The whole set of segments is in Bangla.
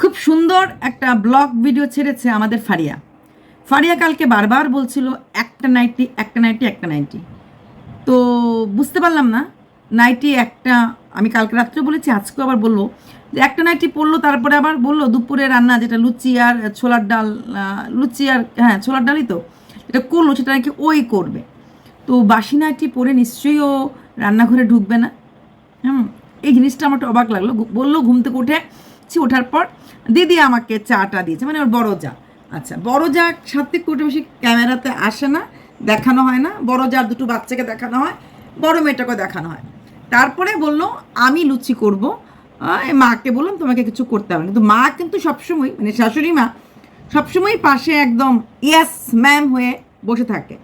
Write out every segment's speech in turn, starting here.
খুব সুন্দর একটা ব্লগ ভিডিও ছেড়েছে আমাদের ফারিয়া। ফারিয়া কালকে বারবার বলছিল, একটা নাইটি একটা নাইটি একটা নাইটি তো বুঝতে পারলাম না নাইটি একটা, আমি কালকে রাত্রে বলেছি, আজকেও আবার বলল যে একটা নাইটি পড়ল, তারপরে আবার বলল দুপুরে রান্না যেটা লুচি আর ছোলার ডাল লুচি আর হ্যাঁ ছোলার ডালই তো এটা করল সেটা নাকি ওই করবে। তো বাসি নাইটি পরে নিশ্চয়ই ও রান্নাঘরে ঢুকবে না। হুম, এই জিনিসটা আমার একটু অবাক লাগল। বলল ঘুম থেকে উঠে ছি ওঠার পর দিদি আমাকে চাটা দিয়েছে মানে ওর বড় যা। আচ্ছা বড় যা সাথে উঠে বেশি ক্যামেরাতে আসে না, দেখানো হয় না। বড় যার দুটো বাচ্চাকে দেখানো হয়, বড় মেয়েটাকে দেখানো হয়। তারপরে বলল, আমি লুচি করব। মাকে বললাম, তোমাকে কিছু করতে হবে কিন্তু মা কিন্তু সবসময় মানে শাশুড়ি মা, সবসময় পাশে একদম ইয়েস ম্যাম হয়ে বসে থাকে।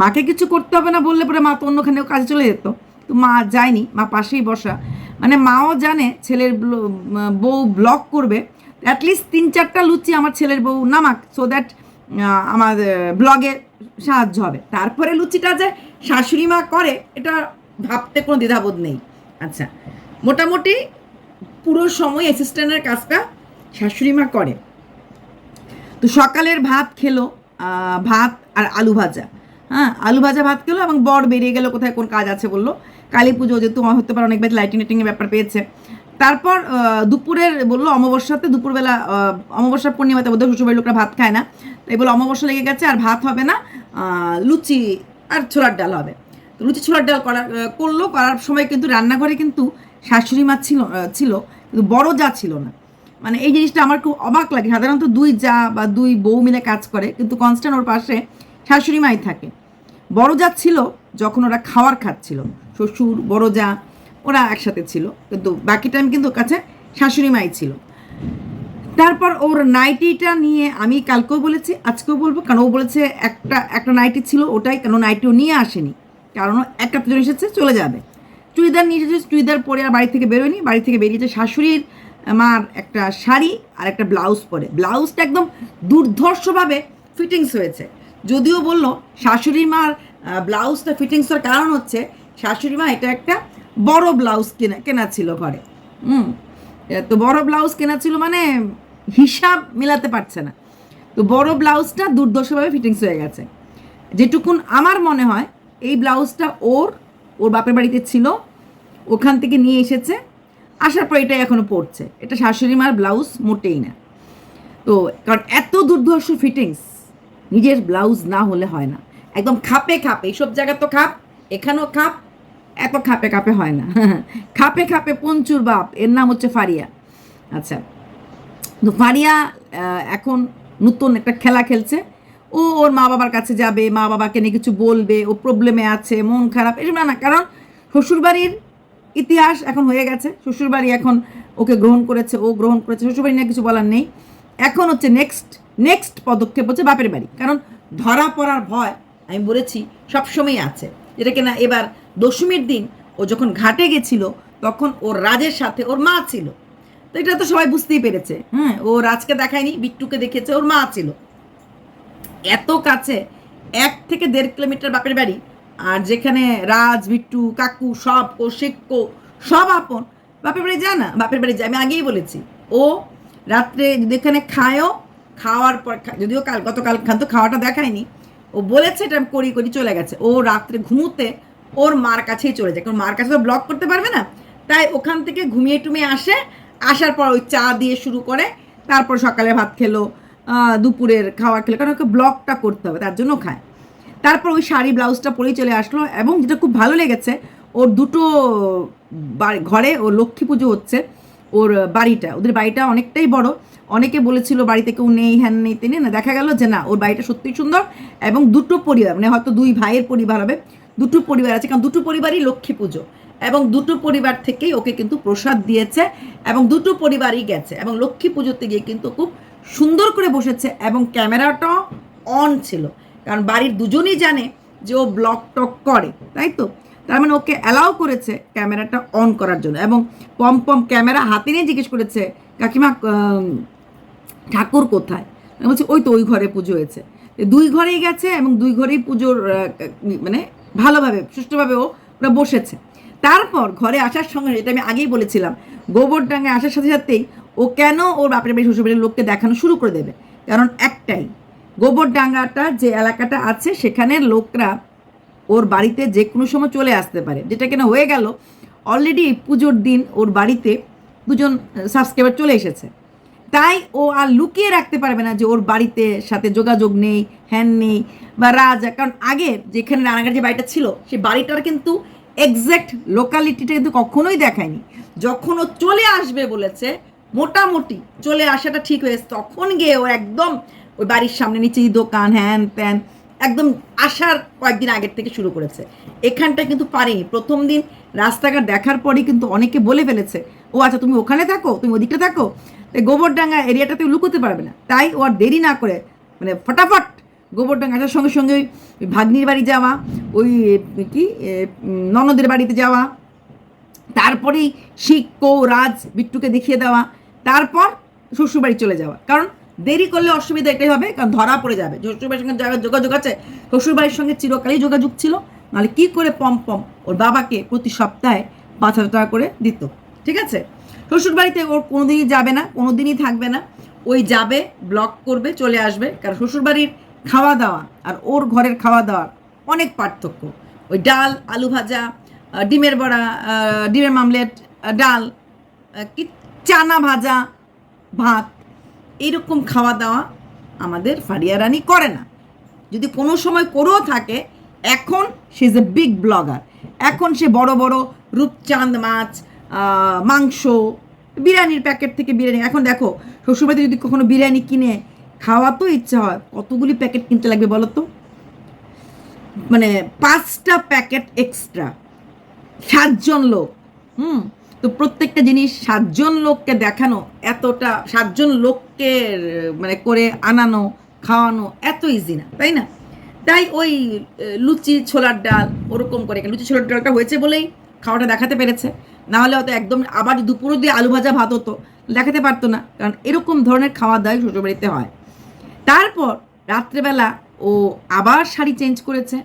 মাকে কিছু করতে হবে না বললে পরে মা তো অন্যখানেও কাজে চলে যেত। তো মা যায়নি, মা পাশেই বসা। মানে মাও জানে ছেলের বউ ব্লগ করবে অ্যাটলিস্ট তিন চারটা লুচি আমার ছেলের বউ নামাক সো দ্যাট আমার ব্লগে সাহায্য হবে। তারপরে লুচিটা যে শাশুড়ি মা করে, এটা ভাবতে কোনো দ্বিধাবোধ নেই। আচ্ছা মোটামুটি পুরো সময় অ্যাসিস্ট্যান্টের কাজটা শাশুড়ি মা করে। তো সকালের ভাত খেলো ভাত আর আলু ভাজা। হ্যাঁ আলু ভাজা ভাত খেলো এবং বর বেরিয়ে গেল, কোথায় কোন কাজ আছে বলল। কালী পুজো যেহেতু হতে পারে অনেক বেশ লাইটিং লাইটিংয়ের ব্যাপার পেয়েছে। তারপর দুপুরের বলল অমাবস্যাতে দুপুরবেলা আহ, অমাবস্যা পূর্ণিমাতে বোধহয় শ্বশুরবাড়ির লোকরা ভাত খায় না। তাই বলে অমাবস্যা লেগে গেছে আর ভাত হবে না লুচি আর ছোলার ডাল হবে। তো লুচি ছোলার ডাল করা করল করার সময় কিন্তু রান্নাঘরে কিন্তু শাশুড়ি মা ছিল ছিল কিন্তু বড় যা ছিল না। মানে এই জিনিসটা আমার খুব অবাক লাগে। সাধারণত দুই যা বা দুই বউ মিলে কাজ করে কিন্তু কনস্ট্যান্ট ওর পাশে শাশুড়ি মাই থাকে। বড় যা ছিল যখন ওরা খাওয়ার খাচ্ছিল। শ্বশুর, বড় যা, ওরা একসাথে ছিল। কিন্তু বাকি টাইম কিন্তু কাছে শাশুড়ি মাই ছিল। তারপর ওর নাইটিটা নিয়ে আমি কালকেও বলেছি, আজকেও বলব, কারণ ও বলেছে একটা একটা নাইটি ছিল ওটাই, কেন নাইটিও নিয়ে আসেনি। কারণ একটা পুজো এসেছে, চলে যাবে। চুড়িদার নিয়ে এসেছে, চুড়িদার পরে আর বাড়ি থেকে বেরোয়নি। বাড়ি থেকে বেরিয়েছে শাশুড়ির মার একটা শাড়ি আর একটা ব্লাউজ পরে। ব্লাউজটা একদম দুর্ধর্ষভাবে ফিটিংস হয়েছে। যদিও বলল শাশুড়ি মার ব্লাউজটা ফিটিংস হওয়ার কারণ হচ্ছে শাশুড়ি মা, এটা একটা বড় ব্লাউজ কেনা কেনা ছিল ঘরে। হুম, তো বড় ব্লাউজ কেনা ছিল মানে হিসাব মেলাতে পারছে না। তো বড় ব্লাউজটা দুর্দর্শভাবে ফিটিংস হয়ে গেছে। যেটুকুন আমার মনে হয়, এই ব্লাউজটা ওর ওর বাপের বাড়িতে ছিল, ওখান থেকে নিয়ে এসেছে, আসার পর এটাই এখনও পড়ছে এটা শাশুড়ি মার ব্লাউজ মোটেই না। তো কারণ এত দুর্ধর্ষ ফিটিংস নিজের ব্লাউজ না হলে হয় না। একদম খাপে খাপে, এইসব জায়গা তো খাপ, এখানেও খাপ এত খাপে খাপে হয় না। খাপে খাপে পঞ্চুর বাপ, এর নাম হচ্ছে ফারিয়া। আচ্ছা তো ফারিয়া এখন নতুন একটা খেলা খেলছে। ও ওর মা বাবার কাছে যাবে, মা বাবাকে নিয়ে কিছু বলবে, ও প্রবলেমে আছে, মন খারাপ, এসব না না, কারণ শ্বশুরবাড়ির ইতিহাস এখন হয়ে গেছে। শ্বশুরবাড়ি এখন ওকে গ্রহণ করেছে, ও গ্রহণ করেছে, শ্বশুরবাড়ি নিয়ে কিছু বলার নেই। এখন হচ্ছে নেক্সট নেক্সট পদক্ষেপ হচ্ছে বাপের বাড়ি। কারণ ধরা পড়ার ভয়, আমি বলেছি সবসময় আছে। যেটা কিনা এবার দশমীর দিন ও যখন ঘাটে গেছিল, তখন ওর রাজের সাথে ওর মা ছিল। তো এটা তো সবাই বুঝতেই পেরেছে। হ্যাঁ ও রাজকে দেখায়নি, বিট্টুকে দেখেছে, ওর মা ছিল। এত কাছে, এক থেকে দেড় কিলোমিটার বাপের বাড়ি, আর যেখানে রাজ, বিট্টু, কাকু, সব কৌশিক্য সব আপন, বাপের বাড়ি যায় না? বাপের বাড়ি যায়, আমি আগেই বলেছি। ও রাত্রে যেখানে খায়ও, খাওয়ার পর যদিও কাল, গতকাল খান তো খাওয়াটা দেখায়নি, ও বলেছে এটা করি করি চলে গেছে। ও রাত্রে ঘুমোতে ওর মার কাছেই চলে যায়। কারণ মার কাছে তো ব্লক করতে পারবে না। তাই ওখান থেকে ঘুমিয়ে টুমিয়ে আসে। আসার পর ওই চা দিয়ে শুরু করে। তারপর সকালে ভাত খেলো দুপুরের খাওয়া খেলো। কারণ ওকে ব্লকটা করতে হবে, তার জন্য খায়। তারপর ওই শাড়ি, ব্লাউজটা পরেই চলে আসলো এবং যেটা খুব ভালো লেগেছে, ওর দুটো ঘরে ও লক্ষ্মী পুজো হচ্ছে ওর বাড়িটা। ওদের বাড়িটা অনেকটাই বড়। অনেকে বলেছিল বাড়িতে কেউ নেই, হ্যান নেই তেনে না। দেখা গেল যে না, ওর বাড়িটা সত্যিই সুন্দর এবং দুটো পরিবার মানে হয়তো দুই ভাইয়ের পরিবার হবে। দুটো পরিবার আছে, কারণ দুটো পরিবারই লক্ষ্মী পুজো। এবং দুটো পরিবার থেকেই ওকে কিন্তু প্রসাদ দিয়েছে এবং দুটো পরিবারই গেছে। এবং লক্ষ্মী পুজোতে গিয়ে কিন্তু খুব সুন্দর করে বসেছে এবং ক্যামেরাটা অন ছিল। কারণ বাড়ির দুজনই জানে যে ও ব্লক টক করে, তাই তো? তার মানে ওকে অ্যালাউ করেছে ক্যামেরাটা অন করার জন্য। এবং পম পম ক্যামেরা হাতে নিয়ে জিজ্ঞেস করেছে, কাকিমা ঠাকুর কোথায়? বলছি, ওই তো ওই ঘরে পুজো হয়েছে। দুই ঘরেই গেছে এবং দুই ঘরেই পুজোর মানে ভালোভাবে, সুষ্ঠুভাবে ওরা বসেছে। তারপর ঘরে আসার সঙ্গে এটা আমি আগেই বলেছিলাম, গোবরডাঙ্গায় আসার সাথে সাথেই ও কেন ওর বাপের বাড়ি, শ্বশুর বাড়ির লোককে দেখানো শুরু করে দেবে। কারণ একটাই, গোবরডাঙ্গাটা যে এলাকাটা আছে সেখানের লোকরা ওর বাড়িতে যে কোনো সময় চলে আসতে পারে। যেটা কিনা হয়ে গেল অলরেডি পুজোর দিন ওর বাড়িতে দুজন সাবস্ক্রাইবার চলে এসেছে। তাই ও আর লুকিয়ে রাখতে পারবে না যে ওর বাড়িতে সাথে যোগাযোগ নেই হ্যান নেই বা রাজা, কারণ আগে যেখানে রানাঘাট যে বাড়িটা ছিল, সেই বাড়িটার কিন্তু এক্স্যাক্ট লোকালিটিটা কিন্তু কখনোই দেখায়নি। যখন ও চলে আসবে বলেছে, মোটামুটি চলে আসাটা ঠিক হয়েছে, তখন গিয়ে ও একদম ওই বাড়ির সামনে নিচেই দোকান হ্যান ত্যান একদম আসার কয়েকদিন আগের থেকে শুরু করেছে। এখানটা কিন্তু পারেনি। প্রথম দিন রাস্তাঘাট দেখার পরেই কিন্তু অনেকে বলে ফেলেছে, ও আচ্ছা তুমি ওখানে থাকো, তুমি ওদিকটা থাকো? তাই গোবরডাঙ্গা এরিয়াটাতে লুকোতে পারবে না। তাই ও আর দেরি না করে মানে ফটাফট গোবরডাঙ্গা আসার সঙ্গে সঙ্গে ওই ভাগ্নির বাড়ি যাওয়া, ওই কি ননদের বাড়িতে যাওয়া, তারপরেই শিখ, কৌ, রাজ, বিট্টুকে দেখিয়ে দেওয়া, তারপর শ্বশুরবাড়ি চলে যাওয়া। কারণ দেরি করলে অসুবিধা এটাই হবে, কারণ ধরা পড়ে যাবে। শ্বশুরবাড়ির সঙ্গে যোগাযোগ আছে, শ্বশুরবাড়ির সঙ্গে চিরকালই যোগাযোগ ছিল, নাহলে কী করে পম পম ওর বাবাকে প্রতি সপ্তাহে পাঁচ হাজার টাকা করে দিত। ঠিক আছে? শ্বশুরবাড়িতে ওর কোনোদিনই যাবে না, কোনোদিনই থাকবে না। ওই যাবে ব্লক করবে, চলে আসবে, কারণ শ্বশুরবাড়ির খাওয়া দাওয়া আর ওর ঘরের খাওয়া দাওয়ার অনেক পার্থক্য। ওই ডাল, আলু ভাজা ডিমের বড়া ডিমের মামলেট ডাল কি চানা ভাজা, ভাত, এইরকম খাওয়া দাওয়া আমাদের ফারিয়া রানী করে না। যদি কোনো সময় করেও থাকে, এখন সে ইজ এ বিগ ব্লগার এখন সে বড় বড় রূপচাঁদ মাছ মাংস, বিরিয়ানির প্যাকেট থেকে বিরিয়ানি। এখন দেখো, শ্বশুরবাড়িতে যদি কখনো বিরিয়ানি কিনে খাওয়া তো ইচ্ছা হয়, কতগুলি প্যাকেট কিনতে লাগবে বলো তো? মানে পাঁচটা প্যাকেট এক্সট্রা সাতজন লোক, হুম? তো প্রত্যেকটা জিনিস সাতজন লোককে দেখানো, এতটা সাতজন লোককে মানে করে আনানো, খাওয়ানো এত ইজি না, তাই না? তাই ওই লুচি, ছোলার ডাল, ওরকম করে। লুচি, ছোলার ডালটা হয়েছে বলেই খাওয়াটা দেখাতে পেরেছে। না হলে হয়তো একদম আবার দুপুরে দিয়ে আলু ভাজা ভাত হতো, দেখাতে পারতো না, কারণ এরকম ধরনের খাওয়া দাওয়াই শ্বশুরবাড়িতে হয়। তারপর রাত্রেবেলা ও আবার শাড়ি চেঞ্জ করেছে,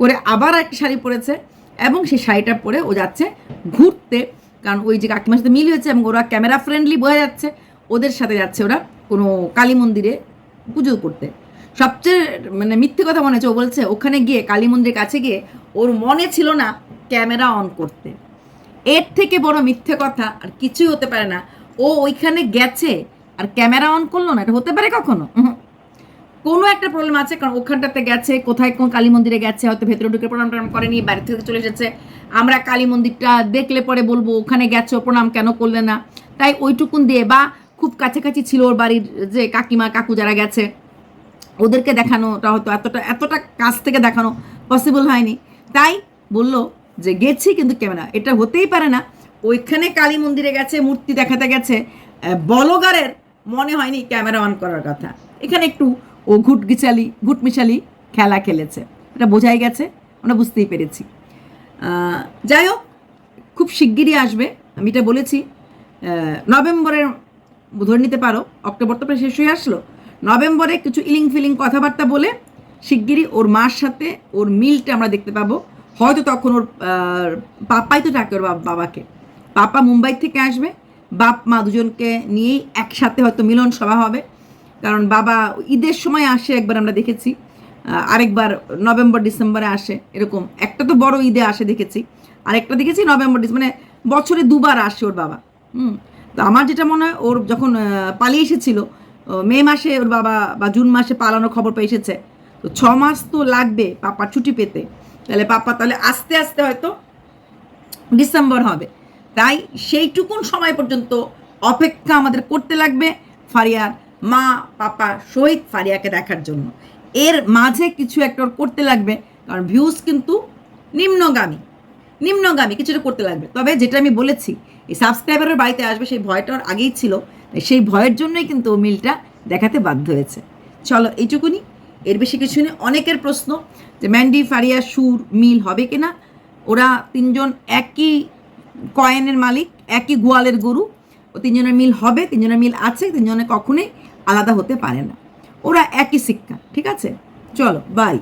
করে আবার একটা শাড়ি পরেছে এবং সেই শাড়িটা পরে ও যাচ্ছে ঘুরতে। কারণ ওই যে কাকিমার সাথে মিল হয়েছে এবং ওরা ক্যামেরা ফ্রেন্ডলি বোঝা যাচ্ছে, ওদের সাথে যাচ্ছে ওরা কোনো কালী মন্দিরে পুজো করতে। সবচেয়ে মানে মিথ্যে কথা মনে হচ্ছে, ও বলছে, ওখানে গিয়ে, কালী মন্দিরের কাছে গিয়ে ওর মনে ছিল না ক্যামেরা অন করতে। এর থেকে বড় মিথ্যে কথা আর কিছুই হতে পারে না। ও ওইখানে গেছে আর ক্যামেরা অন করল না, এটা হতে পারে কখনো। কোনো একটা প্রবলেম আছে, কারণ ওখানটাতে গেছে, কোথায় কোন কালী মন্দিরে গেছে, হয়তো ভেতরে ঢুকে প্রণাম টনাম করেনি, বাড়ি থেকে চলে এসেছে। আমরা কালী মন্দিরটা দেখলে পরে বলব, ওখানে গেছো প্রণাম কেন করলে না? তাই ওইটুকুন দিয়ে, বা খুব কাছাকাছি ছিল ওর বাড়ির যে কাকিমা, কাকু যারা গেছে, ওদেরকে দেখানোটা হয়তো এতটা এতটা কাছ থেকে দেখানো পসিবল হয়নি। তাই বলল যে গেছি কিন্তু ক্যামেরা এটা হতেই পারে না। ওইখানে কালী মন্দিরে গেছে, মূর্তি দেখাতে গেছে। বলগারের মনে হয়নি ক্যামেরা অন করার কথা। এখানে একটু ও ঘুটগিচালি ঘুটমিশালি খেলা খেলেছে। এটা বোঝাই গেছে, আমরা বুঝতেই পেরেছি। যাই হোক, খুব শিগগিরই আসবে। আমি এটা বলেছি নভেম্বরের, ধরে নিতে পারো, অক্টোবর তো প্রায় শেষ হয়ে আসলো। নভেম্বরে কিছু ইলিং ফিলিং কথাবার্তা বলে শিগগিরই ওর মার সাথে ওর মিলটা আমরা দেখতে পাবো। হয়তো তখন ওর আহ, পাপাই তো ডাকে ওর বাবাকে। পাপা মুম্বাই থেকে আসবে বাপ মা দুজনকে নিয়েই একসাথে হয়তো মিলন সভা হবে। কারণ বাবা ঈদের সময় আসে একবার আমরা দেখেছি। আরেকবার নভেম্বর ডিসেম্বরে আসে এরকম। একটা তো বড় ঈদে আসে দেখেছি। আরেকটা দেখেছি নভেম্বর মানে বছরে দুবার আসে ওর বাবা। হুম তো আমার যেটা মনে হয় ওর যখন পালিয়ে এসেছিল মে মাসে ওর বাবা বা জুন মাসে পালানোর খবর পেয়ে এসেছে। তো ছ মাস তো লাগবে পাপার ছুটি পেতে। তাহলে পাপা তাহলে আস্তে আস্তে হয়তো ডিসেম্বর হবে। তাই সেইটুকুন সময় পর্যন্ত অপেক্ষা আমাদের করতে লাগবে ফারিয়ার মা, পাপা শহীদ ফারিয়াকে দেখার জন্য। এর মাঝে কিছু একটা করতে লাগবে, কারণ ভিউজ কিন্তু নিম্নগামী। নিম্নগামী কিছুটা করতে লাগবে। তবে যেটা আমি বলেছি, এই সাবস্ক্রাইবারের বাড়িতে আসবে সেই ভয়টা ওর আগেই ছিল সেই ভয়ের জন্যই কিন্তু মিলটা দেখাতে বাধ্য হয়েছে। চলো এইটুকুনি এর বেশি কিছু নেই। অনেকের প্রশ্ন যে ম্যান্ডি, ফারিয়া, সুর, মিল হবে কি না? ওরা তিনজন একই কয়েনের মালিক, একই গোয়ালের গরু। ও তিনজনের মিল হবে, তিনজনের মিল আছে, তিনজনে কখনোই আলাদা হতে পারে না। ওরা একই শিক্ষা, ঠিক আছে? চলো বাই